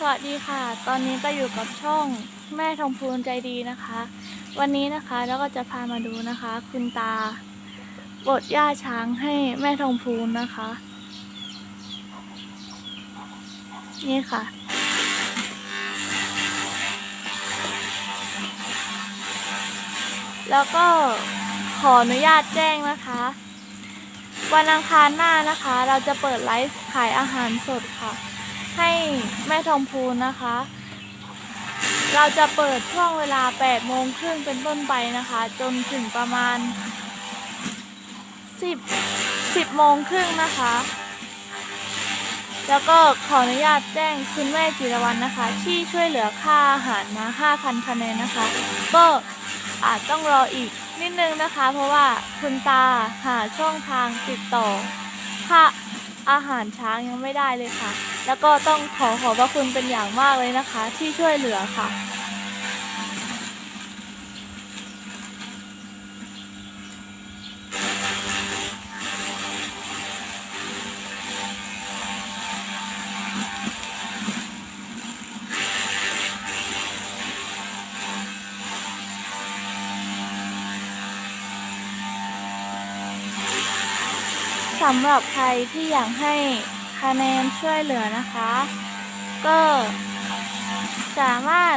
สวัสดีค่ะ ตอนนี้ก็อยู่กับช่องแม่ทองพูนใจดีนะคะ วันนี้นะคะแล้วก็จะพามาดูนะคะ คุณตาบดหญ้าช้างให้แม่ทองพูนนะคะ นี่ค่ะ แล้วก็ขออนุญาตแจ้งนะคะ วันอังคารหน้านะคะ เราจะเปิดไลฟ์ขายอาหารสดค่ะ ให้แม่ทองพูนนะคะ เราจะเปิดช่วงเวลา8โมงครึ่งเป็นต้นไปนะคะ จนถึงประมาณ 10 10โมงครึ่งนะคะ แล้วก็ขออนุญาตแจ้งคุณแม่จิรวรรณนะคะ ที่ช่วยเหลือค่าอาหารมา 5,000คะแนนนะคะ ก็อาจต้องรออีกนิดนึงนะคะ เพราะว่าคุณตาหาช่องทางติดต่อค่า อาหารช้างยังไม่ได้เลยค่ะ แล้วก็ต้องขอขอบพระคุณเป็นอย่างมากเลยนะคะ ที่ช่วยเหลือค่ะ สำหรับใครที่อยากให้คะแนนช่วยเหลือนะคะ ก็สามารถ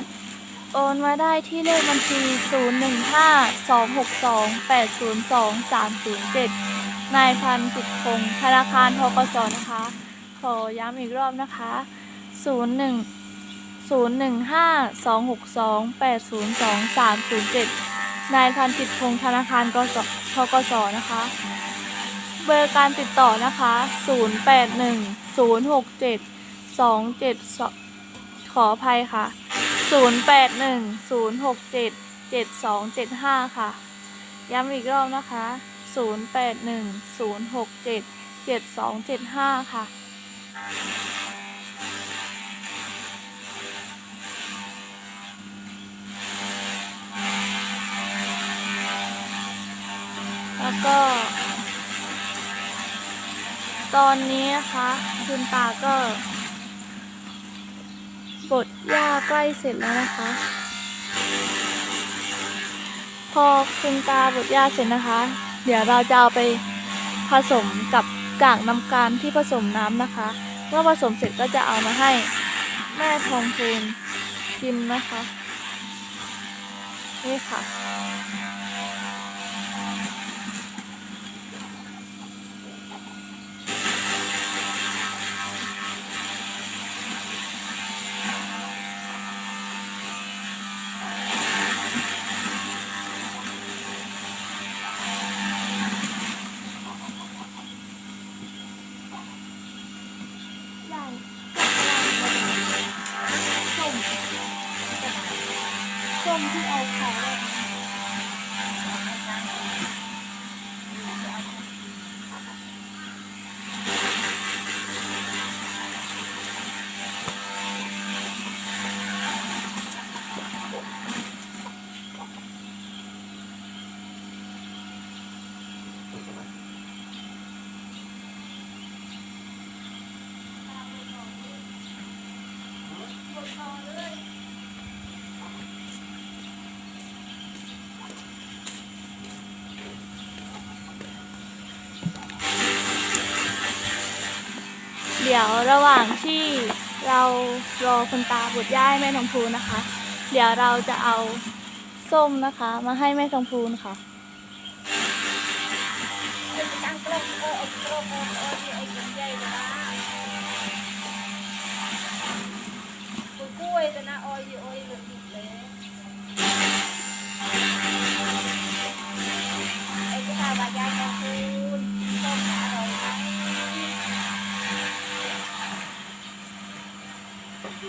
โอนมาได้ที่เลขบัญชี 015262802307 นายพันธ์สุขพงศ์ธนาคารทกสนะคะ ขอย้ำอีกรอบนะคะ 01 015262802307 นายพันธ์จิตพงศ์ธนาคารกสทกสนะคะ บอร์การติดต่อนะคะ 08106727ขออภัยค่ะ 0810677275 ค่ะ ย้ำอีกรอบนะคะ 0810677275 ค่ะแล้วก็ ตอนนี้นะคะคุณตาก็บดหญ้าใกล้เสร็จแล้วนะคะ พอคุณตาบดหญ้าเสร็จนะคะ เดี๋ยวเราจะเอาไปผสมกับกากน้ำการที่ผสมน้ำนะคะเมื่อผสมเสร็จก็จะเอามาให้แม่ทองพูนกินนะคะ นี่ค่ะ เดี๋ยวระหว่างที่เรารอคุณตาบุตรย่าให้แม่ทองพูนนะคะ เดี๋ยวเราจะเอาส้มนะคะ มาให้แม่ทองพูนค่ะกล้องเออไอ้กล้องเออเออไอ้คะ่ะกล้วยแต่นะออยออยเลยเลยไอ้ที่ทำมายายกองคุณต้มอร่อยไหม ห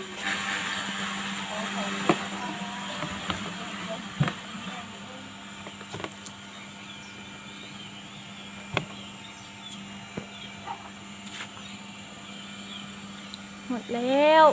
มดแล้ว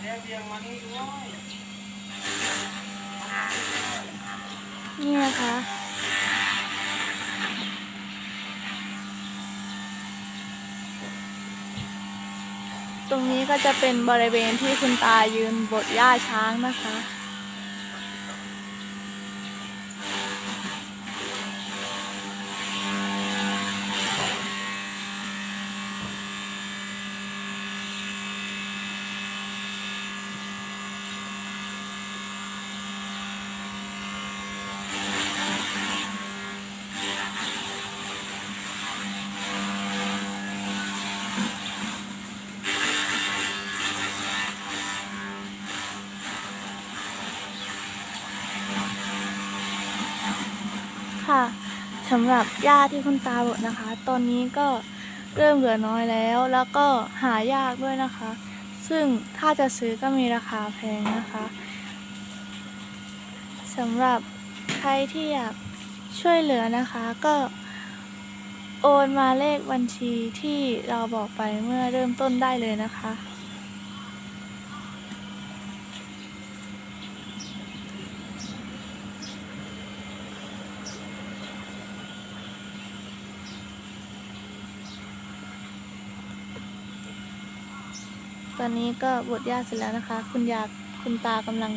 เแล้วเบียงมา นี่ยนี่ะคะตรงนี้ก็จะเป็นบริเวณที่คุณตายืนบดหญ้าช้างนะคะ สำหรับหญ้าที่คุณตาบดนะคะ ตอนนี้ก็เริ่มเหลือน้อยแล้ว แล้วก็หายากด้วยนะคะ ซึ่งถ้าจะซื้อก็มีราคาแพงนะคะสำหรับใครที่อยากช่วยเหลือนะคะ ก็โอนมาเลขบัญชีที่เราบอกไปเมื่อเริ่มต้นได้เลยนะคะ ตอนนี้ก็บดหญ้าเสร็จแล้วนะคะ คุณยาคุณตากำลัง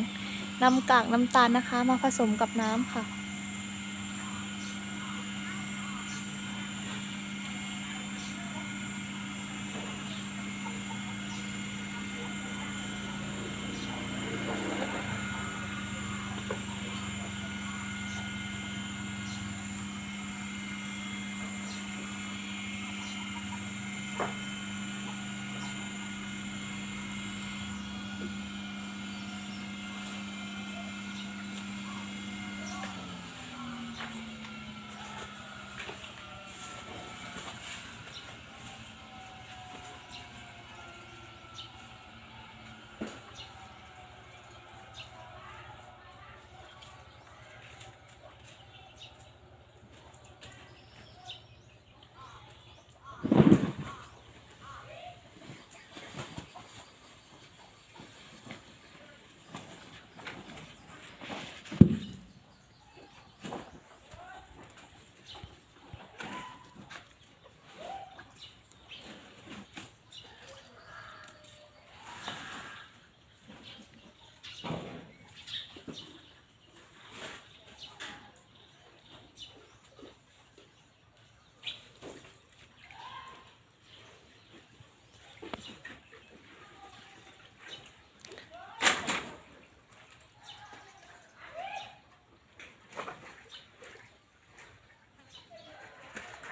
นำกากน้ำตาลนะคะ มาผสมกับน้ำค่ะ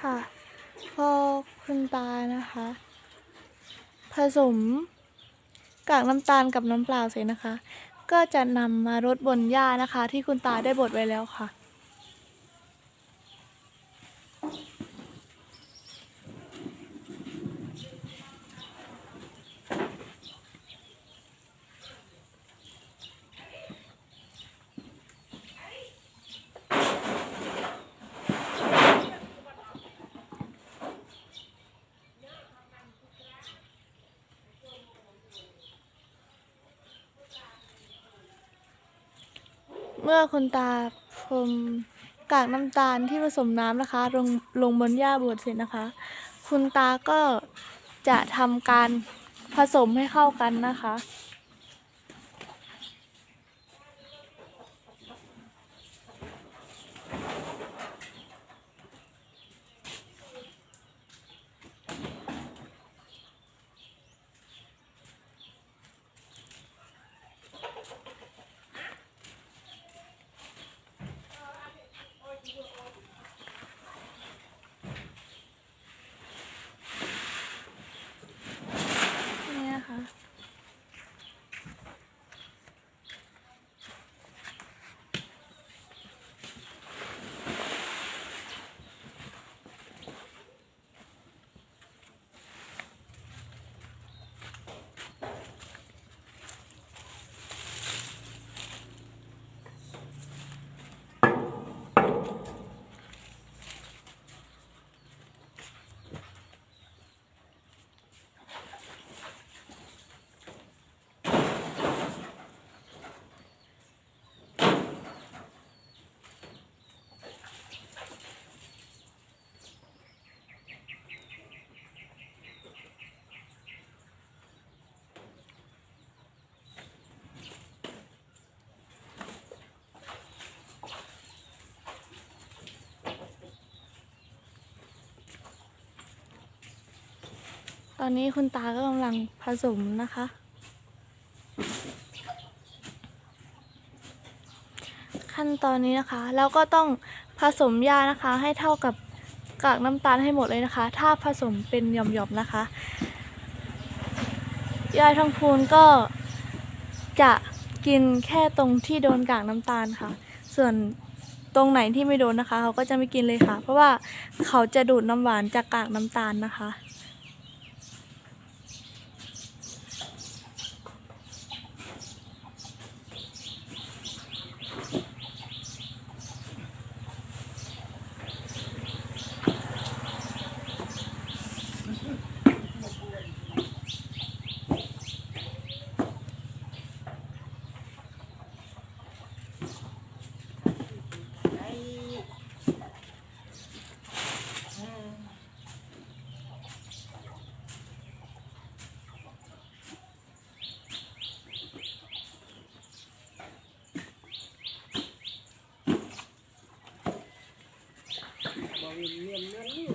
ค่ะพอคุณตานะคะ ผสมกากน้ำตาลกับน้ำเปล่าเสร็จนะคะ ก็จะนำมารดบนหญ้านะคะ ที่คุณตาได้บดไว้แล้วค่ะ มื่อคุณตาพรมกากน้ำตาลที่ผสมน้ำนะคะ ลงลงบนหญ้าบดเสร็จนะคะ คุณตาก็จะทำการผสมให้เข้ากันนะคะนี่นะคะ อนนี้คุณตาก็กำลังผสมนะคะ ขั้นตอนนี้นะคะ แล้วก็ต้องผสมยานะคะ ให้เท่ากับกากน้ำตาลให้หมดเลยนะคะ ถ้าผสมเป็นหย่อมๆนะคะ ยายทองพูนก็จะกินแค่ตรงที่โดนกากน้ำตาลค่ะ ส่วนตรงไหนที่ไม่โดนนะคะ เขาก็จะไม่กินเลยค่ะ เพราะว่าเขาจะดูดน้ำหวานจากกากน้ำตาลนะคะ นเน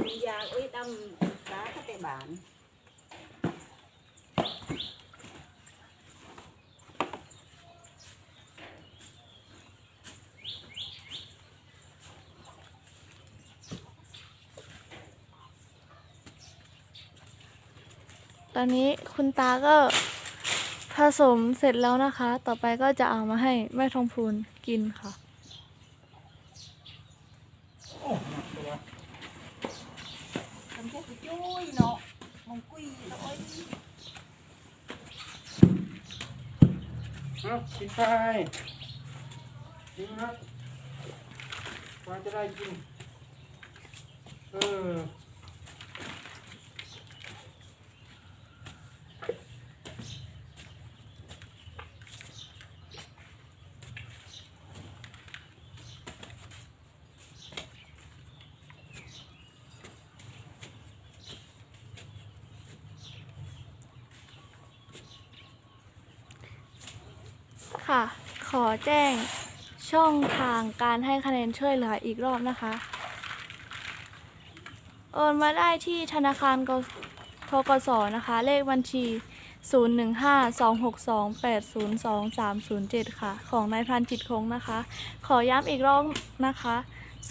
นี่ยาอ้ยดำตาก็แต่บานตอนนี้คุณตาก็ผสมเสร็จแล้วนะคะ ต่อไปก็จะเอามาให้แม่ทองพูนกินค่ะ มันแค่ไปจุ้ยเนาะมงกุยเนาะเอ้ย เอากินไปกินนะว่าจะได้กิน เออ ค่ะ ขอแจ้งช่องทางการให้คะแนนช่วยเหลืออีกรอบนะคะ โอนมาได้ที่ธนาคารกทกสนะคะ เลขบัญชี 015262802307 ค่ะ ของนายพันจิตคงนะคะ ขอย้ำอีกรอบนะคะ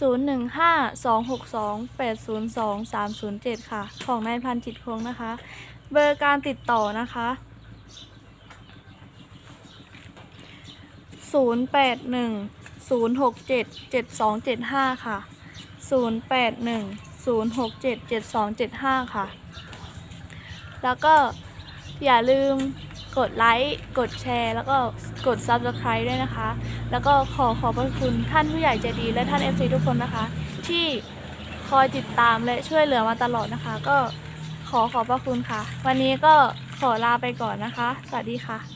015262802307 ค่ะ ของนายพันจิตคงนะคะ เบอร์การติดต่อนะคะ 081 067 7275ค่ะ081 067 7275ค่ะ แล้วก็อย่าลืมกดไลค์กดแชร์ แล้วก็กด Subscribe ด้วยนะคะ แล้วก็ขอขอบพระคุณท่านผู้ใหญ่ใจดีและท่าน FC ทุกคนนะคะ ที่คอยติดตามและช่วยเหลือมาตลอดนะคะ ก็ขอขอบพระคุณค่ะ วันนี้ก็ขอลาไปก่อนนะคะ สวัสดีค่ะ